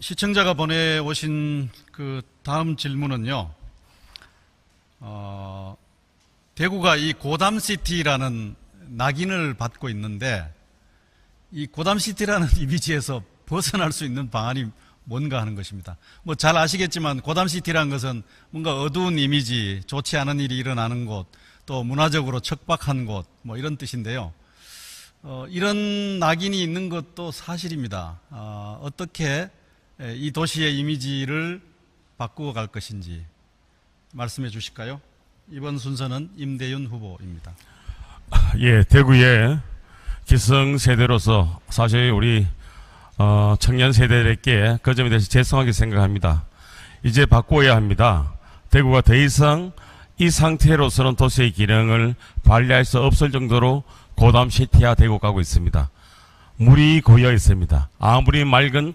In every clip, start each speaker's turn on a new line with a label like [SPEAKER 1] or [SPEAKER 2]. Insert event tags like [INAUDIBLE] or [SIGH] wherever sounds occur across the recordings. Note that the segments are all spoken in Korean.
[SPEAKER 1] 시청자가 보내오신 그 다음 질문은요. 어, 대구가 이 고담시티라는 낙인을 받고 있는데 이 고담시티라는 [LAUGHS] 이미지에서 벗어날 수 있는 방안이 뭔가 하는 것입니다. 뭐 잘 아시겠지만 고담시티라는 것은 뭔가 어두운 이미지, 좋지 않은 일이 일어나는 곳, 또 문화적으로 척박한 곳, 뭐 이런 뜻인데요. 어, 이런 낙인이 있는 것도 사실입니다. 어, 어떻게 에, 이 도시의 이미지를 바꾸어 갈 것인지 말씀해 주실까요? 이번 순서는 임대윤 후보입니다.
[SPEAKER 2] 예, 대구의 기성 세대로서 사실 우리 어, 청년 세대들에게 그 점에 대해서 죄송하게 생각합니다. 이제 바꿔야 합니다. 대구가 더 이상 이 상태로서는 도시의 기능을 발휘할 수 없을 정도로 고담 시티화 되고 가고 있습니다. 물이 고여 있습니다. 아무리 맑은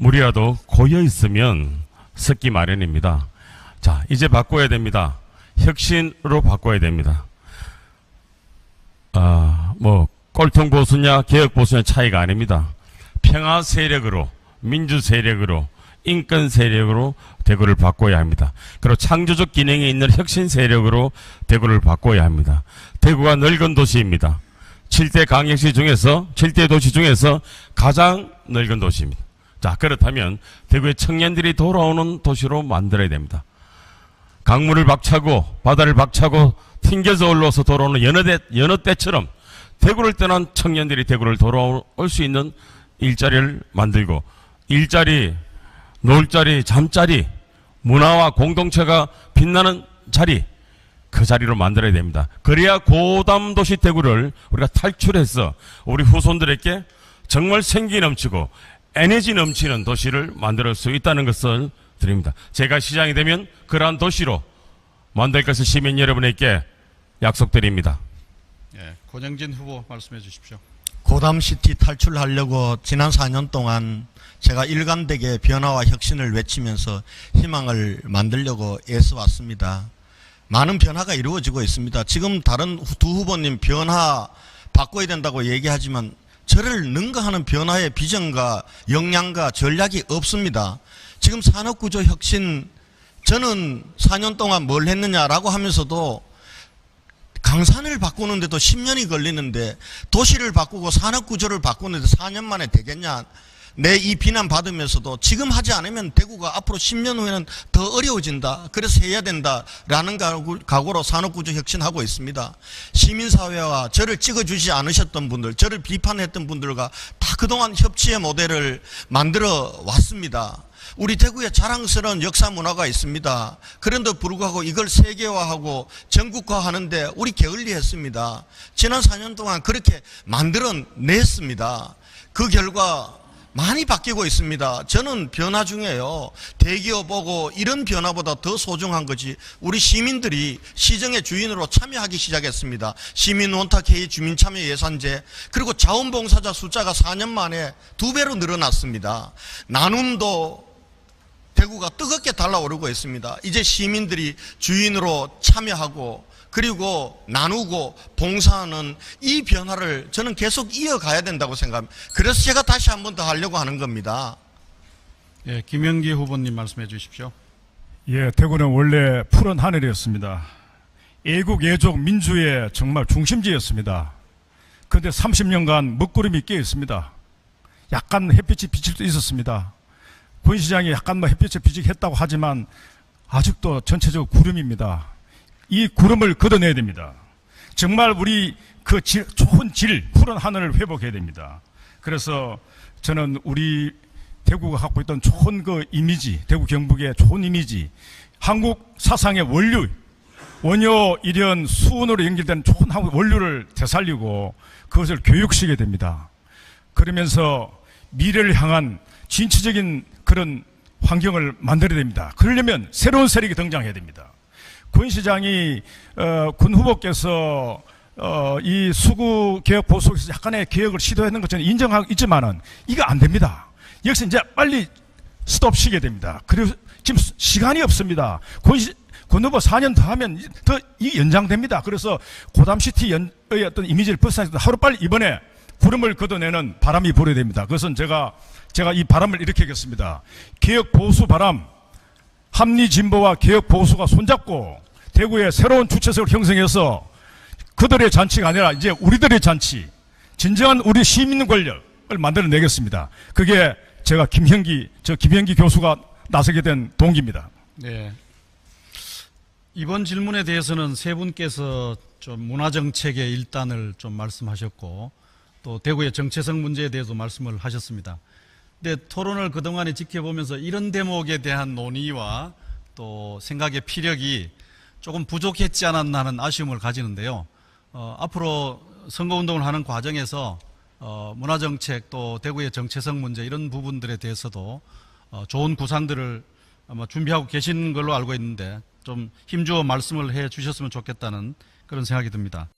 [SPEAKER 2] 물이라도 고여 있으면 섞기 마련입니다. 자, 이제 바꿔야 됩니다. 혁신으로 바꿔야 됩니다. 아, 뭐 꼴통 보수냐 개혁 보수냐 차이가 아닙니다. 평화 세력으로 민주 세력으로 인권 세력으로 대구를 바꿔야 합니다. 그리고 창조적 기능이 있는 혁신 세력으로 대구를 바꿔야 합니다. 대구가 늙은 도시입니다. 7대 강역시 중에서 7대 도시 중에서 가장 늙은 도시입니다. 자, 그렇다면 대구의 청년들이 돌아오는 도시로 만들어야 됩니다. 강물을 박차고 바다를 박차고 튕겨서 올라와서 돌아오는 때, 여느 때처럼 대구를 떠난 청년들이 대구를 돌아올 수 있는 일자리를 만들고 일자리, 놀자리, 잠자리, 문화와 공동체가 빛나는 자리 그 자리로 만들어야 됩니다. 그래야 고담 도시 대구를 우리가 탈출해서 우리 후손들에게 정말 생기 넘치고 에너지 넘치는 도시를 만들 수 있다는 것을 드립니다. 제가 시장이 되면 그러한 도시로 만들 것을 시민 여러분에게 약속드립니다.
[SPEAKER 1] 예, 권영진 후보 말씀해 주십시오.
[SPEAKER 3] 고담시티 탈출하려고 지난 4년 동안 제가 일관되게 변화와 혁신을 외치면서 희망을 만들려고 애써왔습니다. 많은 변화가 이루어지고 있습니다. 지금 다른 후- 두 후보님 변화 바꿔야 된다고 얘기하지만 저를 능가하는 변화의 비전과 역량과 전략이 없습니다. 지금 산업구조 혁신 저는 4년 동안 뭘 했느냐라고 하면서도 강산을 바꾸는데도 10년이 걸리는데 도시를 바꾸고 산업구조를 바꾸는데 4년 만에 되겠냐. 내 이 비난 받으면서도 지금 하지 않으면 대구가 앞으로 10년 후에는 더 어려워진다. 그래서 해야 된다라는 각오- 각오로 산업구조 혁신하고 있습니다. 시민사회와 저를 찍어주지 않으셨던 분들, 저를 비판했던 분들과 다 그동안 협치의 모델을 만들어 왔습니다. 우리 대구에 자랑스러운 역사 문화가 있습니다. 그런데 불구하고 이걸 세계화하고 전국화하는데 우리 게을리했습니다. 지난 4년 동안 그렇게 만들어냈습니다. 그 결과 많이 바뀌고 있습니다. 저는 변화 중에요. 대기업 보고 이런 변화보다 더 소중한 거지. 우리 시민들이 시정의 주인으로 참여하기 시작했습니다. 시민 원탁회의 주민 참여 예산제 그리고 자원봉사자 숫자가 4년 만에 두 배로 늘어났습니다. 나눔도 대구가 뜨겁게 달라오르고 있습니다. 이제 시민들이 주인으로 참여하고 그리고 나누고 봉사하는 이 변화를 저는 계속 이어가야 된다고 생각합니다. 그래서 제가 다시 한 번 더 하려고 하는 겁니다.
[SPEAKER 1] 예, 김영기 후보님 말씀해 주십시오.
[SPEAKER 4] 예, 대구는 원래 푸른 하늘이었습니다. 애국, 애족, 민주의 정말 중심지였습니다. 그런데 30년간 먹구름이 끼어 있습니다. 약간 햇빛이 비칠 수 있었습니다. 권 시장이 약간 뭐 햇빛에 비직했다고 하지만 아직도 전체적으로 구름입니다. 이 구름을 걷어내야 됩니다. 정말 우리 그 질, 좋은 질, 푸른 하늘을 회복해야 됩니다. 그래서 저는 우리 대구가 갖고 있던 좋은 그 이미지, 대구 경북의 좋은 이미지, 한국 사상의 원류, 원효 일연 수원으로 연결된 좋은 한국 원류를 되살리고 그것을 교육시켜야 됩니다. 그러면서 미래를 향한 진취적인 그런 환경을 만들어야 됩니다. 그러려면 새로운 세력이 등장해야 됩니다. 군 시장이 어, 군 후보께서 어, 이 수구 개혁 보수에서 약간의 개혁을 시도했는 것처럼 인정하고 있지만은 이거 안 됩니다. 여기서 이제 빨리 스톱시켜야 됩니다. 그리고 지금 수- 시간이 없습니다. 군, 시, 군 후보 4년 더 하면 이- 더이 연장됩니다. 그래서 고담시티 연, 의 어떤 이미지를 벗어나서 하루 빨리 이번에 구름을 걷어내는 바람이 불어야 됩니다. 그것은 제가 제가 이 바람을 이렇게 하겠습니다. 개혁 보수 바람, 합리 진보와 개혁 보수가 손잡고 대구에 새로운 주체석을 형성해서 그들의 잔치가 아니라 이제 우리들의 잔치, 진정한 우리 시민 권력을 만들어내겠습니다. 그게 제가 김형기 저 김형기 교수가 나서게 된 동기입니다.
[SPEAKER 1] 네. 이번 질문에 대해서는 세 분께서 좀 문화정책의 일단을 좀 말씀하셨고 또 대구의 정체성 문제에 대해서 말씀을 하셨습니다. 근데 토론을 그동안에 지켜보면서 이런 대목에 대한 논의와 또 생각의 피력이 조금 부족했지 않았나 하는 아쉬움을 가지는데요. 어, 앞으로 선거운동을 하는 과정에서 어, 문화정책 또 대구의 정체성 문제 이런 부분들에 대해서도 어, 좋은 구상들을 아마 준비하고 계신 걸로 알고 있는데 좀 힘주어 말씀을 해 주셨으면 좋겠다는 그런 생각이 듭니다.